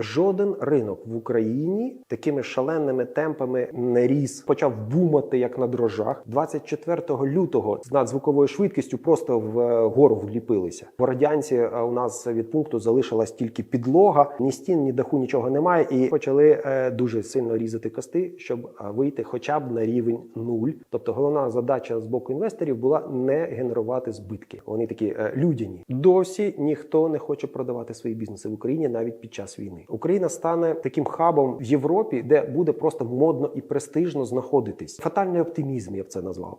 Жоден ринок в Україні такими шаленими темпами не ріс, почав бумати як на дрожжах. 24 лютого з надзвуковою швидкістю просто в е, гору вліпилися. В радянці е, у нас від пункту залишилась тільки підлога, ні стін, ні даху, нічого немає. І почали е, дуже сильно різати кости, щоб вийти хоча б на рівень нуль. Тобто, головна задача з боку інвесторів була не генерувати збитки. Вони такі людяні. Досі ніхто не хоче продавати свої бізнеси в Україні навіть під час війни. Україна стане таким хабом в Європі, де буде просто модно і престижно знаходитись. Фатальний оптимізм, я б це назвав.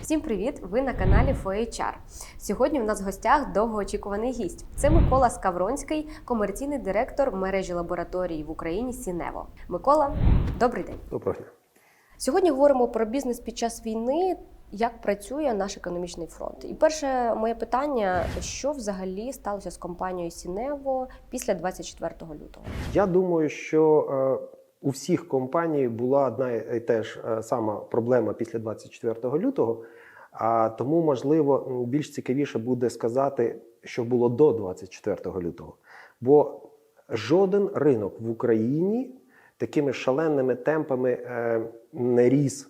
Всім привіт! Ви на каналі FOHR. Сьогодні у нас в гостях довгоочікуваний гість. Це Микола Скавронський, комерційний директор мережі лабораторій в Україні Сінево. Микола, добрий день. Доброго дня. Сьогодні говоримо про бізнес під час війни. Як працює наш економічний фронт? І перше моє питання: що взагалі сталося з компанією Сінево після 24 лютого? Я думаю, що е, у всіх компаній була одна і те ж е, сама проблема після 24 лютого. А тому, можливо, більш цікавіше буде сказати, що було до 24 лютого. Бо жоден ринок в Україні такими шаленими темпами е, не ріс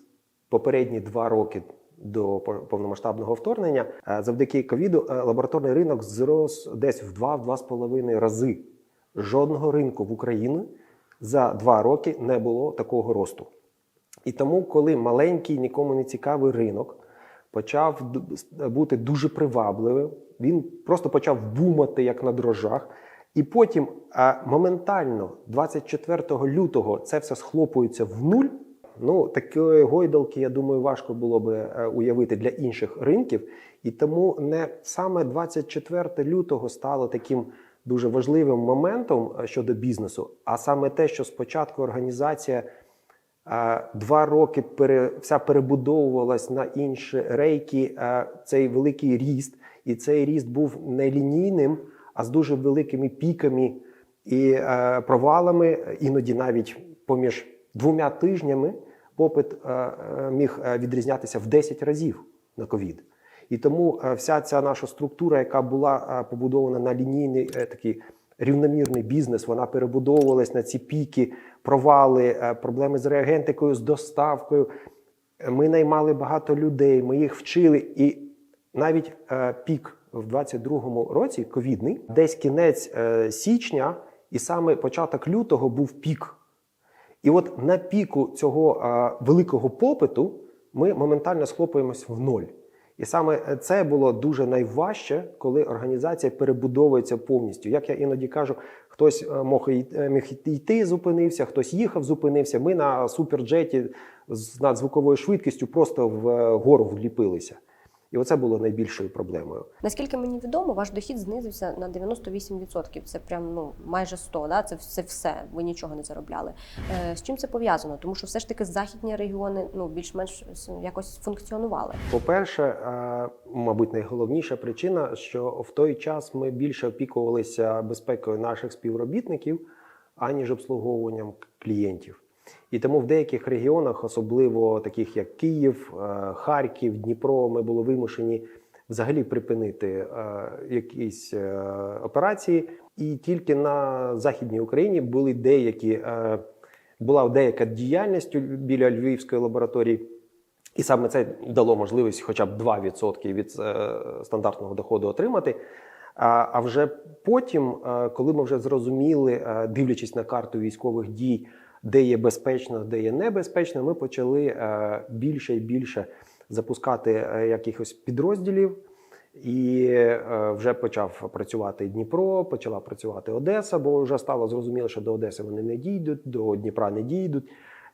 попередні два роки до повномасштабного вторгнення. Е, Завдяки ковіду е, лабораторний ринок зрос десь в 2-2,5 рази. Жодного ринку в Україні за два роки не було такого росту. І тому, коли маленький, нікому не цікавий ринок почав бути дуже привабливим, він просто почав бумати як на дрожжах. І потім а, моментально, 24 лютого, це все схлопується в нуль. Ну, такої гойдалки, я думаю, важко було би е, уявити для інших ринків. І тому не саме 24 лютого стало таким дуже важливим моментом е, щодо бізнесу, а саме те, що спочатку організація е, два роки пере, вся перебудовувалась на інші рейки, цей великий ріст, і цей ріст був не лінійним, а з дуже великими піками і провалами, іноді навіть поміж двома тижнями попит е, е, міг е, відрізнятися в 10 разів на ковід. І тому вся ця наша структура, яка була побудована на лінійний такий рівномірний бізнес, вона перебудовувалась на ці піки, провали, проблеми з реагентикою, з доставкою. Ми наймали багато людей, ми їх вчили. І навіть пік в 22-му році, ковідний, десь кінець січня, і саме початок лютого був пік. І от на піку цього а, великого попиту ми моментально схлопуємось в ноль. І саме це було дуже найважче, коли організація перебудовується повністю. Як я іноді кажу, хтось е, мог е, міг йти, зупинився, хтось їхав, зупинився. Ми на суперджеті з надзвуковою швидкістю просто в е, вліпилися. І оце було найбільшою проблемою. Наскільки мені відомо, ваш дохід знизився на 98%. Це прям ну майже 100, да? Це, це все. Ви нічого не заробляли. Е, з чим це пов'язано? Тому що все ж таки західні регіони ну більш-менш якось функціонували. По-перше, е, мабуть, найголовніша причина, що в той час ми більше опікувалися безпекою наших співробітників, аніж обслуговуванням клієнтів. І тому в деяких регіонах, особливо таких як Київ, е, Харків, Дніпро, ми були вимушені взагалі припинити е, якісь е, операції. І тільки на Західній Україні були деякі, була деяка діяльність біля Львівської лабораторії. І саме це дало можливість хоча б 2% від стандартного доходу отримати. А, вже потім, коли ми вже зрозуміли, дивлячись на карту військових дій, де є безпечно, де є небезпечно, ми почали е, більше і більше запускати е, якихось підрозділів. І е, вже почав працювати Дніпро, почала працювати Одеса, бо вже стало зрозуміло, що до Одеси вони не дійдуть, до Дніпра не дійдуть.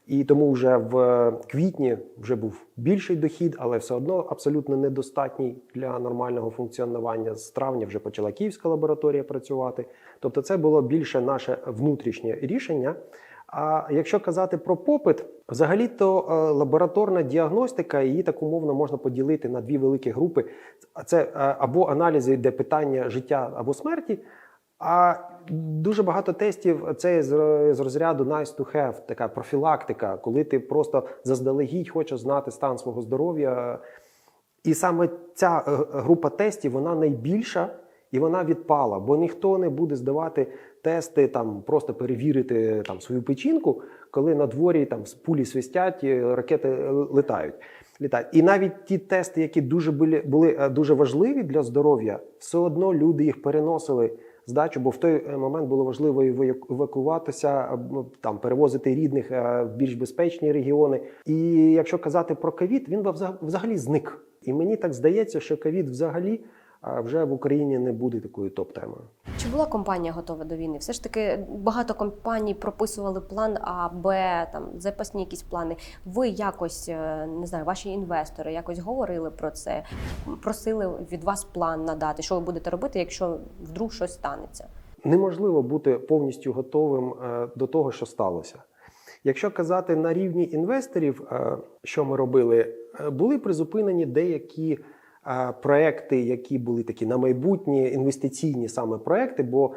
І тому вже в квітні вже був більший дохід, але все одно абсолютно недостатній для нормального функціонування. З травня вже почала Київська лабораторія працювати. Тобто, це було більше наше внутрішнє рішення. А якщо казати про попит, взагалі-то е, лабораторна діагностика її так умовно можна поділити на дві великі групи. Це е, або аналізи, де питання життя або смерті. А дуже багато тестів це з, з розряду nice to have, така профілактика, коли ти просто заздалегідь хочеш знати стан свого здоров'я. І саме ця е, група тестів вона найбільша І вона відпала, бо ніхто не буде здавати тести, там просто перевірити там свою печінку, коли на дворі там пулі свистять, ракети летають. літають. І навіть ті тести, які дуже були, були е, дуже важливі для здоров'я, все одно люди їх переносили здачу, бо в той е, момент було важливо евакуватися, там перевозити рідних е, в більш безпечні регіони. І якщо казати про ковід, він взаг- взагалі зник. І мені так здається, що ковід взагалі е, вже в Україні не буде такою топ-темою. Чи була компанія готова до війни? Все ж таки багато компаній прописували план А, Б, там запасні якісь плани. Ви якось е, не знаю, ваші інвестори якось говорили про це, просили від вас план надати, що ви будете робити, якщо вдруг щось станеться. неможливо бути повністю готовим е, до того, що сталося. Якщо казати на рівні інвесторів, е, що ми робили, були призупинені деякі проекти, які були такі на майбутнє інвестиційні саме проекти, бо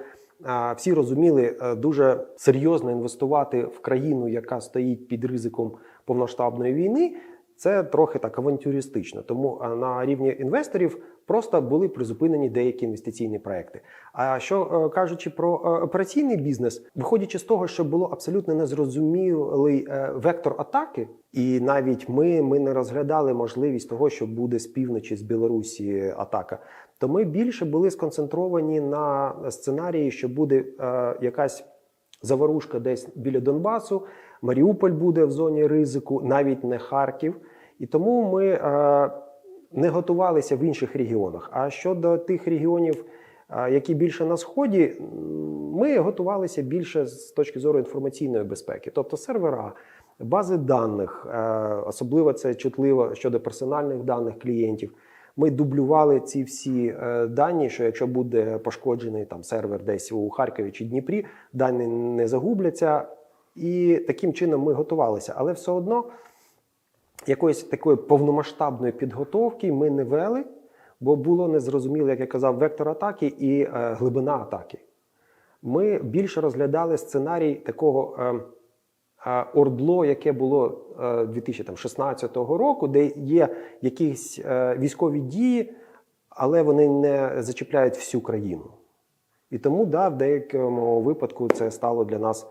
всі розуміли е, дуже серйозно інвестувати в країну, яка стоїть під ризиком повноштабної війни. Це трохи так авантюристично. Тому на рівні інвесторів просто були призупинені деякі інвестиційні проекти. А що е, кажучи про е, операційний бізнес, виходячи з того, що було абсолютно незрозумілий е, вектор атаки, і навіть ми, ми не розглядали можливість того, що буде з півночі з Білорусі атака. То ми більше були сконцентровані на сценарії, що буде якась заворушка десь біля Донбасу, Маріуполь буде в зоні ризику, навіть не Харків. І тому ми е, не готувалися в інших регіонах. А щодо тих регіонів, е, які більше на сході, ми готувалися більше з точки зору інформаційної безпеки, тобто сервера, бази даних, е, особливо це чутливо щодо персональних даних клієнтів. Ми дублювали ці всі дані, що якщо буде пошкоджений там сервер десь у Харкові чи Дніпрі, дані не загубляться. І таким чином ми готувалися. Але все одно якоїсь такої повномасштабної підготовки ми не вели, бо було незрозуміло, як я казав, вектор атаки і е, глибина атаки. Ми більше розглядали сценарій такого е, е, ордло, яке було е, 2016 року, де є якісь е, військові дії, але вони не зачіпляють всю країну. І тому, да, в деякому випадку це стало для нас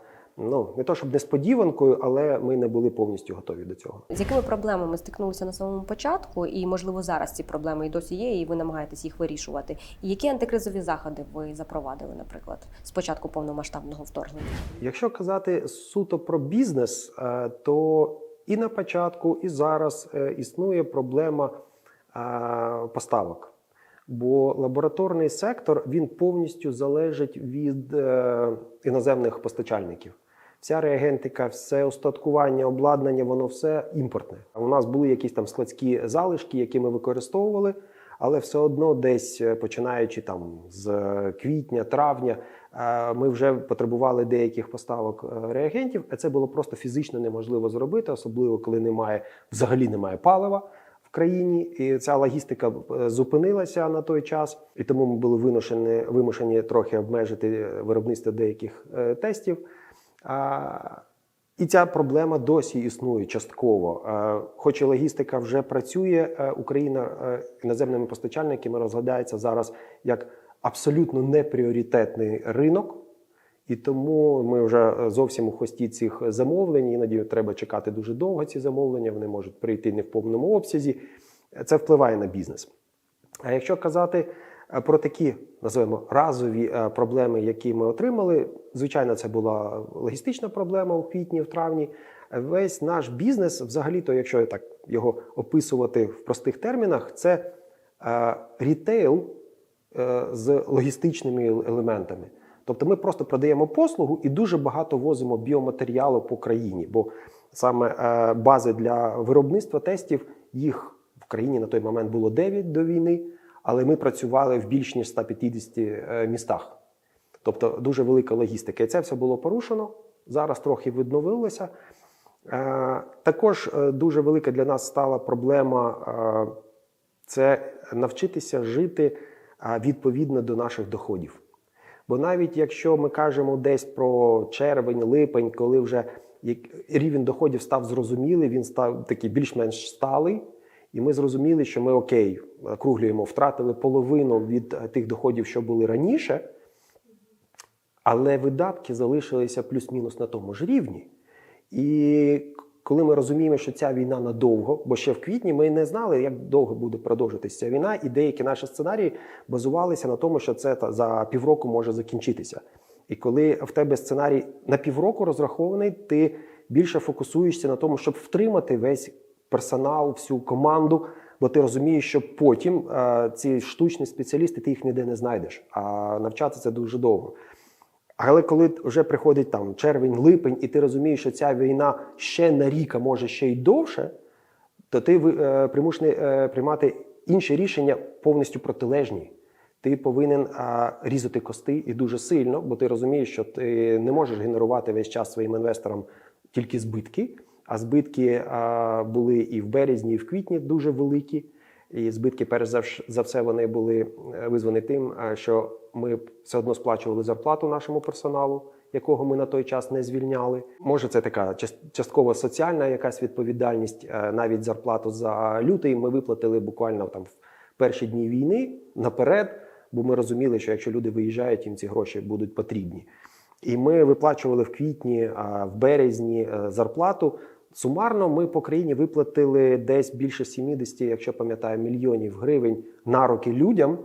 ну не то щоб несподіванкою, але ми не були повністю готові до цього. З якими проблемами стикнулися на самому початку, і можливо зараз ці проблеми і досі є, і ви намагаєтесь їх вирішувати? І які антикризові заходи ви запровадили, наприклад, з початку повномасштабного вторгнення? Якщо казати суто про бізнес, е, то і на початку, і зараз е, існує проблема е, поставок. Бо лабораторний сектор він повністю залежить від е, іноземних постачальників. Вся реагентика, все остаткування, обладнання, воно все імпортне. У нас були якісь там складські залишки, які ми використовували, але все одно десь е, починаючи там з е, квітня, травня, е, ми вже потребували деяких поставок реагентів, а це було просто фізично неможливо зробити, особливо коли немає взагалі немає палива в країні, і ця логістика зупинилася на той час, і тому ми були вимушені, вимушені трохи обмежити виробництво деяких тестів. І ця проблема досі існує частково. Хоч і логістика вже працює, е, Україна е, іноземними постачальниками розглядається зараз як абсолютно непріоритетний ринок. І тому ми вже е, зовсім у хвості цих замовлень. Іноді треба чекати дуже довго ці замовлення. Вони можуть прийти не в повному обсязі. Це впливає на бізнес. А якщо казати про такі, називаємо разові е, проблеми, які ми отримали, звичайно, це була логістична проблема у квітні, в травні. Весь наш бізнес, взагалі-то, якщо так його описувати в простих термінах, це е, рітейл е, з логістичними елементами. Тобто ми просто продаємо послугу і дуже багато возимо біоматеріалу по країні, бо саме е, бази для виробництва тестів їх в країні на той момент було 9 до війни, але ми працювали в більш ніж 150 е, містах. Тобто дуже велика логістика. І це все було порушено. Зараз трохи відновилося. Е, Також е, дуже велика для нас стала проблема це навчитися жити відповідно до наших доходів. Бо навіть якщо ми кажемо десь про червень, липень, коли вже рівень доходів став зрозумілий, він став такий більш-менш сталий, І ми зрозуміли, що ми окей, округлюємо, втратили половину від е, тих доходів, що були раніше, але видатки залишилися плюс-мінус на тому ж рівні. І коли ми розуміємо, що ця війна надовго, бо ще в квітні ми не знали, як довго буде продовжитися ця війна, і деякі наші сценарії базувалися на тому, що це за півроку може закінчитися. І коли в тебе сценарій на півроку розрахований, ти більше фокусуєшся на тому, щоб втримати весь персонал, всю команду, бо ти розумієш, що потім е, ці штучні спеціалісти ти їх ніде не знайдеш. А навчатися це дуже довго. Але коли вже приходить там червень, липень, і ти розумієш, що ця війна ще на рік, а може ще й довше, то ти е, примушений е, приймати інші рішення повністю протилежні. Ти повинен а, різати кости і дуже сильно, бо ти розумієш, що ти не можеш генерувати весь час своїм інвесторам тільки збитки. А збитки були і в березні, і в квітні дуже великі. І збитки, перш за все, вони були е, визвані тим, що ми все одно сплачували зарплату нашому персоналу, якого ми на той час не звільняли. Може, це така част- частково соціальна якась відповідальність. Е, Навіть зарплату за лютий ми виплатили буквально там в перші дні війни наперед, бо ми розуміли, що якщо люди виїжджають, їм ці гроші будуть потрібні. І ми виплачували в квітні, в березні е, зарплату. Сумарно ми по країні виплатили десь більше 70, якщо пам'ятаю, мільйонів гривень на роки людям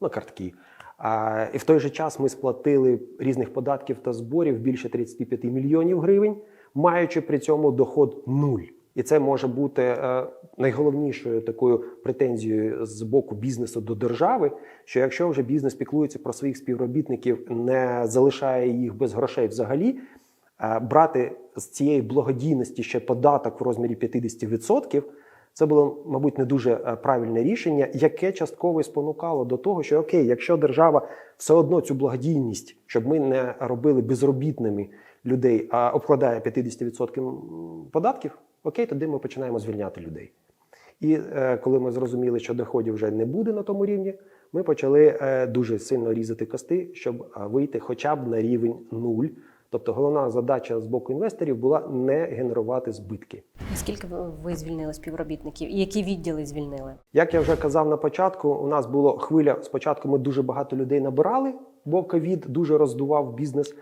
на картки. А, і в той же час ми сплатили різних податків та зборів більше 35 мільйонів гривень, маючи при цьому доход нуль. І це може бути е, найголовнішою такою претензією з боку бізнесу до держави, що якщо вже бізнес піклується про своїх співробітників, не залишає їх без грошей взагалі, брати з цієї благодійності ще податок в розмірі 50%, це було, мабуть, не дуже е, правильне рішення, яке частково і спонукало до того, що окей, якщо держава все одно цю благодійність, щоб ми не робили безробітними людей, а обкладає 50% податків, окей, тоді ми починаємо звільняти людей. І е, коли ми зрозуміли, що доходів вже не буде на тому рівні, ми почали е, дуже сильно різати кости, щоб е, вийти хоча б на рівень нуль. Тобто головна задача з боку інвесторів була не генерувати збитки. Скільки ви- звільнили співробітників? І які відділи звільнили? Як я вже казав на початку, у нас було хвиля. Спочатку ми дуже багато людей набирали, бо ковід дуже роздував бізнес.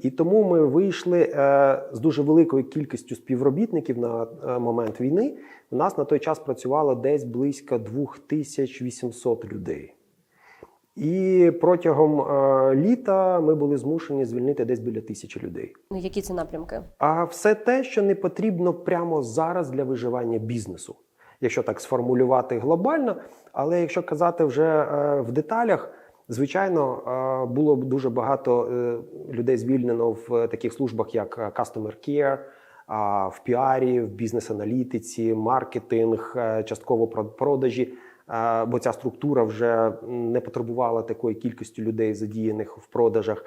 І тому ми вийшли е, з дуже великою кількістю співробітників на е, момент війни. У нас на той час працювало десь близько 2800 людей. І протягом е, літа ми були змушені звільнити десь біля тисячі людей. Які це напрямки? А все те, що не потрібно прямо зараз для виживання бізнесу, якщо так сформулювати глобально. Але якщо казати вже е, в деталях, звичайно, е, було б дуже багато е, людей звільнено в таких службах, як е, Customer Care, в піарі, в бізнес-аналітиці, маркетинг, е, частково про- продажі. Бо ця структура вже не потребувала такої кількості людей, задіяних в продажах.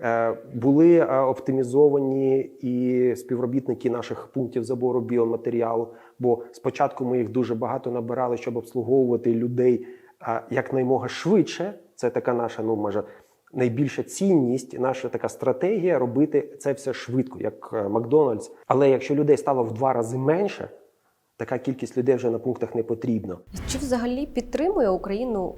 Е, Були е, оптимізовані і співробітники наших пунктів забору біоматеріалу. Бо спочатку ми їх дуже багато набирали, щоб обслуговувати людей якнаймога швидше. Це така наша, ну може, найбільша цінність, наша така стратегія робити це все швидко, як е, Макдональдс. Але якщо людей стало в два рази менше, така кількість людей вже на пунктах не потрібна. Чи взагалі підтримує Україну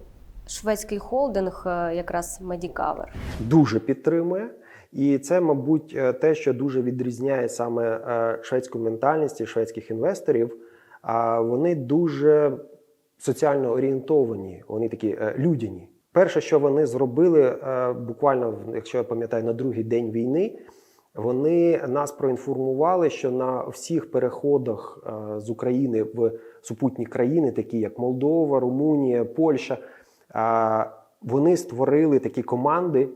шведський холдинг, е, якраз Medicover? дуже підтримує. І це, мабуть, е, те, що дуже відрізняє саме е, шведську ментальність і шведських інвесторів. А вони дуже соціально орієнтовані, вони такі людяні. Перше, що вони зробили, буквально, якщо я пам'ятаю, на другий день війни, вони нас проінформували, що на всіх переходах е, з України в супутні країни, такі як Молдова, Румунія, Польща, е, вони створили такі команди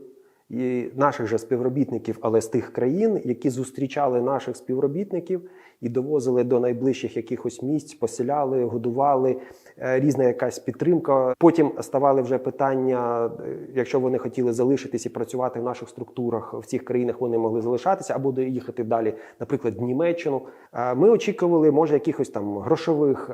і наших же співробітників, але з тих країн, які зустрічали наших співробітників і довозили до найближчих якихось місць, поселяли, годували, е, різна якась підтримка. Потім ставали вже питання, е, якщо вони хотіли залишитись і працювати в наших структурах в цих країнах, вони могли залишатися або доїхати далі, наприклад, в Німеччину. Е, Ми очікували, може, якихось там грошових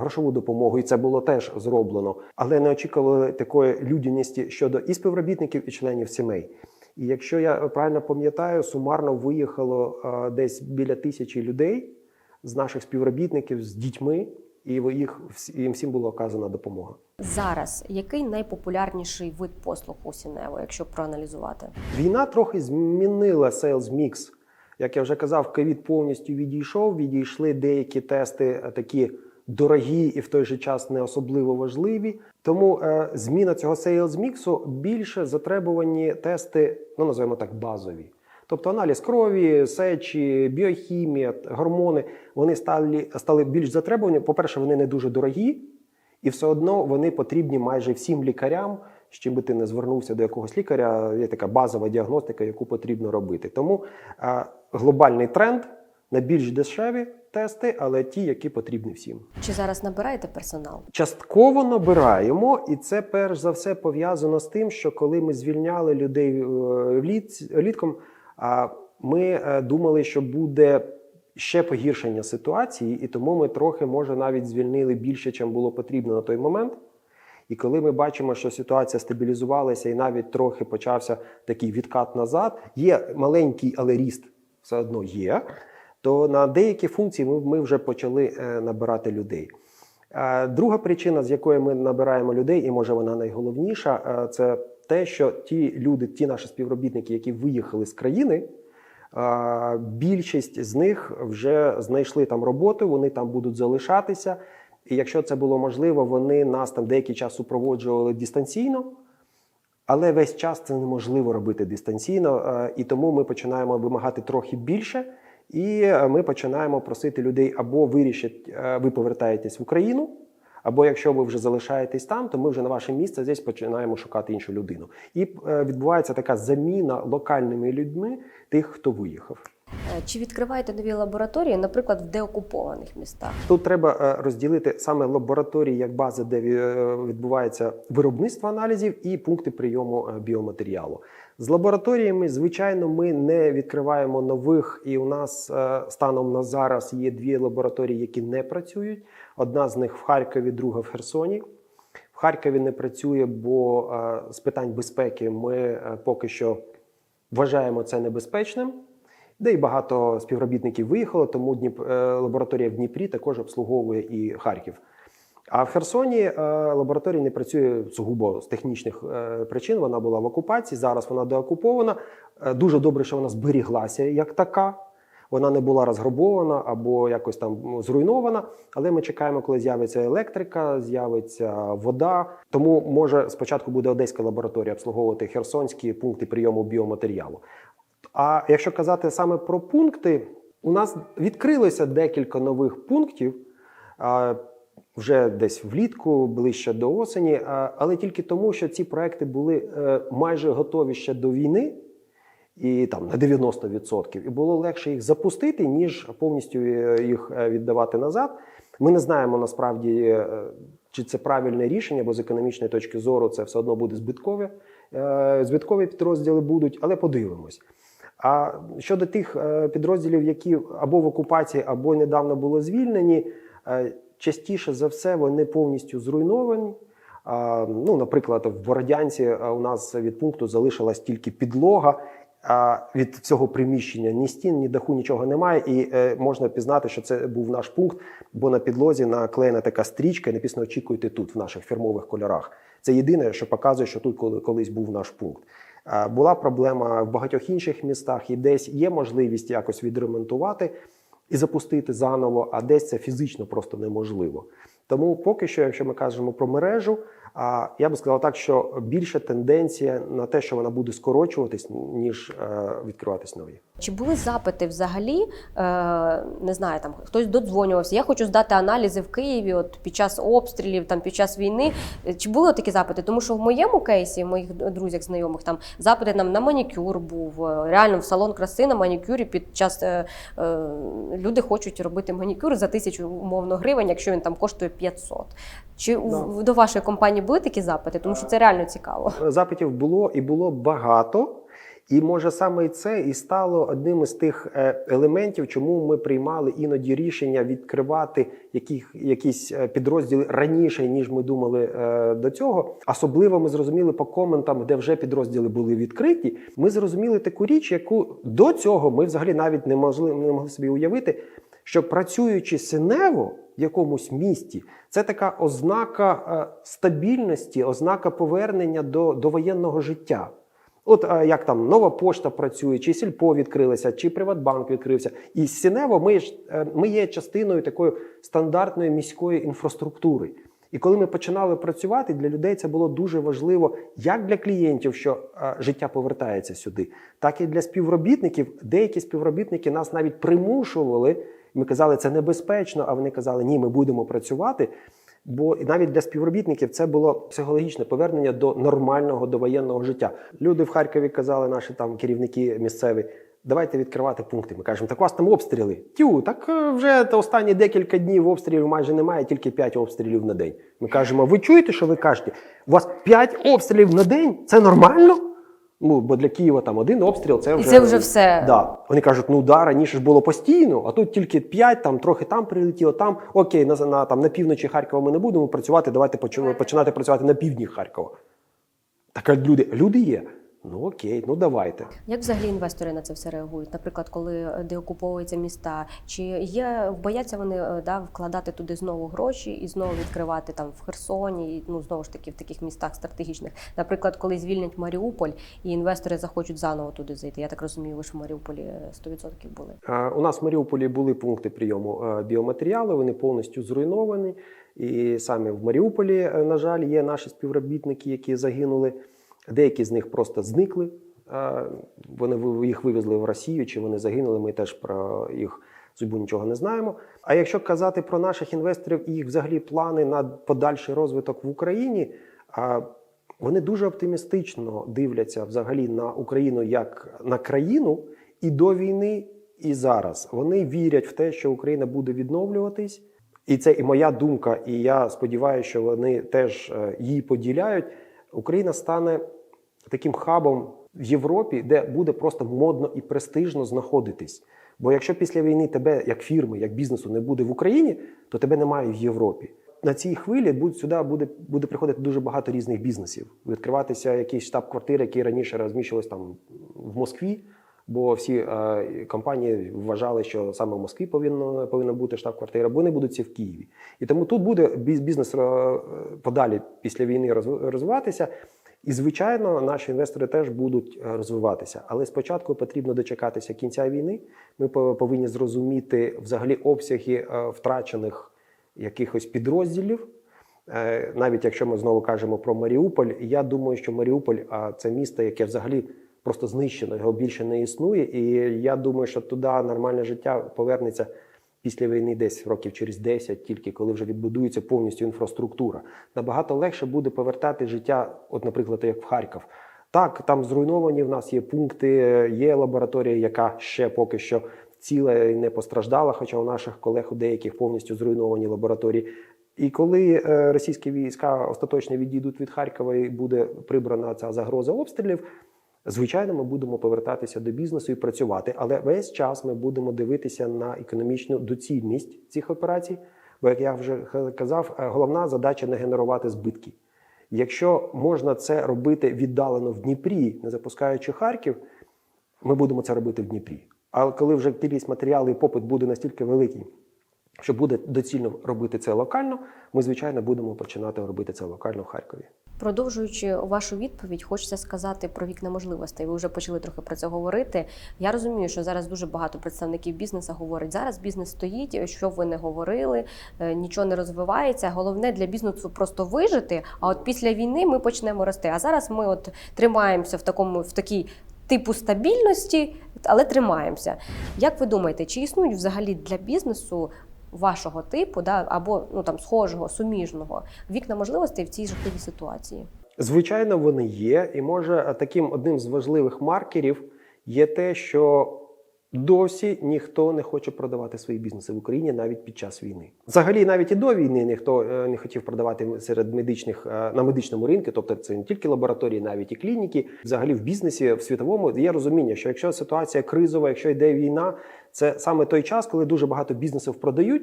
грошову допомогу, і це було теж зроблено, але не очікували такої людяності щодо і співробітників, і членів сімей. І якщо я правильно пам'ятаю, сумарно виїхало е, десь біля тисячі людей з наших співробітників з дітьми. і їх їм всім була оказана допомога. Зараз який найпопулярніший вид послуг у Сінево, якщо проаналізувати? Війна трохи змінила sales mix. Як я вже казав, ковід повністю відійшов. Відійшли деякі тести е, такі дорогі і в той же час не особливо важливі. Тому е, зміна цього sales міксу більше затребувані тести, ну називаємо так, базові. Тобто аналіз крові, сечі, біохімія, гормони вони стали, стали більш затребувані. По-перше, вони не дуже дорогі, і все одно вони потрібні майже всім лікарям. З чим би ти не звернувся до якогось лікаря, є така базова діагностика, яку потрібно робити. Тому е, глобальний тренд на більш дешеві тести, але ті, які потрібні всім. Чи зараз набираєте персонал? Частково набираємо, і це перш за все пов'язано з тим, що коли ми звільняли людей е, влітком, а ми е, думали, що буде ще погіршення ситуації, і тому ми трохи, може, навіть звільнили більше, чим було потрібно на той момент. І коли ми бачимо, що ситуація стабілізувалася і навіть трохи почався такий відкат назад, є маленький, але ріст все одно є, то на деякі функції ми, ми вже почали е, набирати людей. Е, Друга причина, з якої ми набираємо людей, і може вона найголовніша, е, це те, що ті люди, ті наші співробітники, які виїхали з країни, більшість з них вже знайшли там роботу, вони там будуть залишатися. І якщо це було можливо, вони нас там деякий час супроводжували дистанційно. Але весь час це неможливо робити дистанційно, і тому ми починаємо вимагати трохи більше, і е, ми починаємо просити людей або вирішить, е, ви повертаєтесь в Україну, або якщо ви вже залишаєтесь там, то ми вже на ваше місце здесь починаємо шукати іншу людину. І е, відбувається така заміна локальними людьми тих, хто виїхав. Чи відкриваєте нові лабораторії, наприклад, в деокупованих містах? Тут треба розділити саме лабораторії як бази, де відбувається виробництво аналізів, і пункти прийому біоматеріалу. З лабораторіями, звичайно, ми не відкриваємо нових, і у нас е, станом на зараз є дві лабораторії, які не працюють. Одна з них в Харкові, друга в Херсоні. В Харкові не працює, бо е, з питань безпеки ми е, поки що вважаємо це небезпечним. Де й багато співробітників виїхало, тому лабораторія в Дніпрі також обслуговує і Харків. А в Херсоні е, лабораторія не працює сугубо з технічних е, причин. Вона була в окупації. Зараз вона деокупована. Е, Дуже добре, що вона зберіглася як така. Вона не була розграбована або якось там ну, зруйнована. Але ми чекаємо, коли з'явиться електрика, з'явиться вода. Тому може спочатку буде одеська лабораторія обслуговувати херсонські пункти прийому біоматеріалу. А якщо казати саме про пункти, у нас відкрилося декілька нових пунктів вже десь влітку, ближче до осені, але тільки тому, що ці проекти були е, майже готові ще до війни. І там на 90%. І було легше їх запустити, ніж повністю е, їх е, віддавати назад. Ми не знаємо насправді, чи це правильне рішення, бо з економічної точки зору це все одно буде збиткове. Збиткові підрозділи будуть, але подивимось. А щодо тих підрозділів, які або в окупації, або недавно були звільнені, частіше за все вони повністю зруйновані. Ну, наприклад, в Бородянці е, у нас від пункту залишилась тільки підлога. А від всього приміщення ні стін, ні даху, нічого немає, і е, можна пізнати, що це був наш пункт, бо на підлозі наклеєна така стрічка, і написано очікуйте тут, в наших фірмових кольорах. Це єдине, що показує, що тут коли- колись був наш пункт. А, Була проблема в багатьох інших містах, і десь є можливість якось відремонтувати і запустити заново, а десь це фізично просто неможливо. Тому поки що, якщо ми кажемо про мережу, а я би сказав так, що більше тенденція на те, що вона буде скорочуватись, ніж е, відкриватись нові. Чи були запити взагалі? Е, не знаю, там хтось додзвонювався. Я хочу здати аналізи в Києві от під час обстрілів, там під час війни. Е, Чи були такі запити? Тому що в моєму кейсі, в моїх друзях, знайомих, там запити нам на манікюр був е, реально в салон краси на манікюрі під час е, е, люди хочуть робити манікюр за тисячу умовно гривень, якщо він там коштує 500. Чи Да. до вашої компанії були такі запити? Тому що це реально цікаво. Запитів було і було багато. І може саме це і стало одним із тих е, елементів, чому ми приймали іноді рішення відкривати яких, якісь е, підрозділи раніше, ніж ми думали е, до цього. Особливо ми зрозуміли по коментам, де вже підрозділи були відкриті. Ми зрозуміли таку річ, яку до цього ми взагалі навіть не могли, не могли собі уявити, що працюючи синево, в якомусь місті, це така ознака стабільності, ознака повернення до, до воєнного життя. От е, як там нова пошта працює, чи сільпо відкрилося, чи Приватбанк відкрився. І Сінево ми, ж, е, ми є частиною такої стандартної міської інфраструктури. І коли ми починали працювати, для людей це було дуже важливо як для клієнтів, що е, життя повертається сюди, так і для співробітників. Деякі співробітники нас навіть примушували. Ми казали, це небезпечно, а вони казали, ні, ми будемо працювати. Бо навіть для співробітників це було психологічне повернення до нормального довоєнного життя. Люди в Харкові казали, наші там керівники місцеві, давайте відкривати пункти. Ми кажемо, так у вас там обстріли. Тю, так е, вже та останні декілька днів обстрілів майже немає, тільки 5 обстрілів на день. Ми кажемо, ви чуєте, що ви кажете? У вас 5 обстрілів на день? Це нормально? Ну, бо для Києва там один обстріл, це І вже це вже все. Да. Вони кажуть, ну да, раніше ж було постійно, а тут тільки п'ять, там трохи там прилетіло, там окей, на, на, там, на півночі Харкова ми не будемо працювати, давайте починати працювати на півдні Харкова. Так люди, люди є. Ну окей, ну давайте. Як взагалі інвестори на це все реагують? Наприклад, коли е, деокуповуються міста, чи є бояться вони е, да, вкладати туди знову гроші і знову відкривати там в Херсоні, і, ну знову ж таки в таких містах стратегічних. Наприклад, коли звільнять Маріуполь і інвестори захочуть заново туди зайти. Я так розумію, ви ж в Маріуполі е, 100% були. Е, У нас в Маріуполі були пункти прийому е, біоматеріалу, вони повністю зруйновані. І саме в Маріуполі, е, на жаль, є наші співробітники, які загинули. Деякі з них просто зникли. Вони їх вивезли в Росію, чи вони загинули. Ми теж про їх судьбу нічого не знаємо. А якщо казати про наших інвесторів і їх взагалі плани на подальший розвиток в Україні, вони дуже оптимістично дивляться взагалі на Україну як на країну і до війни, і зараз. Вони вірять в те, що Україна буде відновлюватись. І це і моя думка, і я сподіваюся, що вони теж е, її поділяють. Україна стане таким хабом в Європі, де буде просто модно і престижно знаходитись. Бо якщо після війни тебе як фірми, як бізнесу не буде в Україні, то тебе немає в Європі. На цій хвилі будь- сюди буде, буде приходити дуже багато різних бізнесів. Відкриватися якісь штаб-квартири, які раніше розміщувалися там в Москві. Бо всі е, компанії вважали, що саме в Москві повинно, повинна бути штаб-квартира, бо вони будуть всі в Києві. І тому тут буде біз- бізнес е, подалі після війни розвиватися. І, звичайно, наші інвестори теж будуть е, розвиватися. Але спочатку потрібно дочекатися кінця війни. Ми повинні зрозуміти взагалі обсяги е, втрачених якихось підрозділів. Е, Навіть якщо ми знову кажемо про Маріуполь, я думаю, що Маріуполь це місто, яке взагалі просто знищено, його більше не існує. І я думаю, що туди нормальне життя повернеться після війни десь років через 10, тільки коли вже відбудується повністю інфраструктура. Набагато легше буде повертати життя, от, наприклад, як в Харків. Так, там зруйновані в нас є пункти, є лабораторія, яка ще поки що ціла і не постраждала, хоча у наших колег у деяких повністю зруйновані лабораторії. І коли е, російські війська остаточно відійдуть від Харкова і буде прибрана ця загроза обстрілів, звичайно, ми будемо повертатися до бізнесу і працювати. Але весь час ми будемо дивитися на економічну доцільність цих операцій. Бо, як я вже казав, е, головна задача не генерувати збитки. Якщо можна це робити віддалено в Дніпрі, не запускаючи Харків, ми будемо це робити в Дніпрі. А коли вже кількість матеріалів і попит буде настільки великий, що буде доцільно робити це локально, ми звичайно будемо починати робити це локально в Харкові. Продовжуючи вашу відповідь, хочеться сказати про вікна можливостей. Ви вже почали трохи про це говорити. Я розумію, що зараз дуже багато представників бізнесу говорять, зараз бізнес стоїть, що ви не говорили, е, нічого не розвивається. Головне для бізнесу просто вижити. А от після війни ми почнемо рости. А зараз ми от тримаємося в такому в такій. Типу стабільності, але тримаємося. Як ви думаєте, чи існують взагалі для бізнесу вашого типу, да, або ну там схожого, суміжного вікна можливостей в цій жахливій ситуації? Звичайно, вони є, і може таким одним з важливих маркерів є те, що досі ніхто не хоче продавати свої бізнеси в Україні навіть під час війни. Взагалі, навіть і до війни ніхто е, не хотів продавати серед медичних е, на медичному ринку, тобто це не тільки лабораторії, навіть і клініки. Взагалі в бізнесі в світовому є розуміння, що якщо ситуація кризова, якщо йде війна, це саме той час, коли дуже багато бізнесів продають.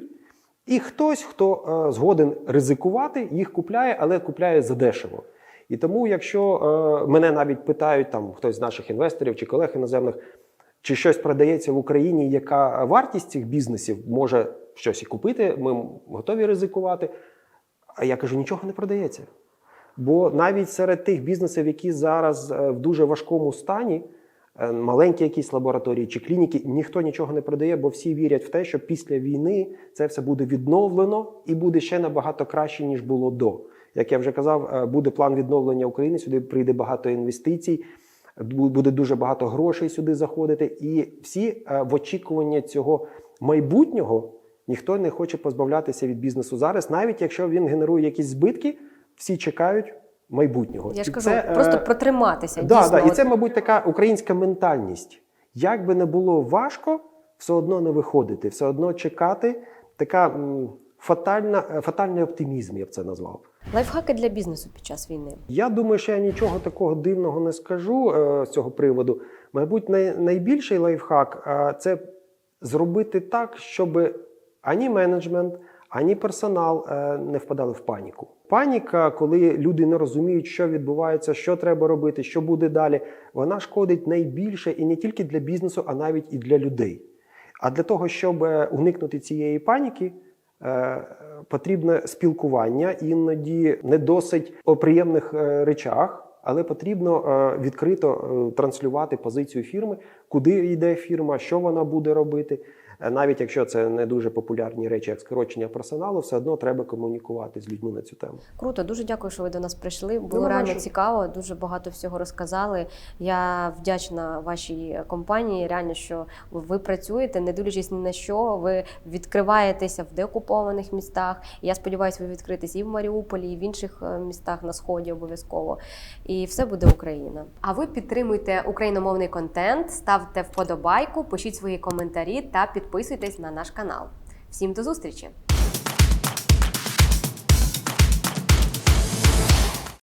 І хтось, хто е, згоден ризикувати, їх купляє, але купляє задешево. І тому, якщо мене навіть питають там хтось з наших інвесторів чи колег іноземних, чи щось продається в Україні, яка вартість цих бізнесів може щось і купити, ми готові ризикувати. А я кажу, нічого не продається. Бо навіть серед тих бізнесів, які зараз е, в дуже важкому стані, е, маленькі якісь лабораторії чи клініки, ніхто нічого не продає, бо всі вірять в те, що після війни це все буде відновлено і буде ще набагато краще, ніж було до. Як я вже казав, е, буде план відновлення України. Сюди прийде багато інвестицій, буде дуже багато грошей сюди заходити. І всі е, в очікуванні цього майбутнього ніхто не хоче позбавлятися від бізнесу зараз, навіть якщо він генерує якісь збитки, всі чекають майбутнього. Я ж кажу, це, е, просто протриматися. Да, дійсно, да, і це, мабуть, така українська ментальність. Як би не було важко, все одно не виходити, все одно чекати. Така фатальна, е, фатальний оптимізм, я б це назвав. Лайфхаки для бізнесу під час війни. Я думаю, що я нічого такого дивного не скажу е, з цього приводу. Мабуть, най, найбільший лайфхак е, це зробити так, щоб ані менеджмент, ані персонал е, не впадали в паніку. Паніка, коли люди не розуміють, що відбувається, що треба робити, що буде далі, вона шкодить найбільше і не тільки для бізнесу, а навіть і для людей. А для того, щоб е, уникнути цієї паніки, потрібне спілкування, іноді не досить о приємних е, речах, але потрібно е, відкрито е, транслювати позицію фірми, куди йде фірма, що вона буде робити. Е, Навіть якщо це не дуже популярні речі, як скорочення персоналу, все одно треба комунікувати з людьми на цю тему. Круто, дуже дякую, що ви до нас прийшли. Було Ну, реально бачу. цікаво, дуже багато всього розказали. Я вдячна вашій компанії. Реально, що ви працюєте, не дивлячись ні на що. Ви відкриваєтеся в деокупованих містах. Я сподіваюся, ви відкритесь і в Маріуполі, і в інших е, містах на сході обов'язково. І все буде Україна. А ви підтримуйте україномовний контент, ставте вподобайку, пишіть свої коментарі та підписуйтесь на наш канал. Всім до зустрічі!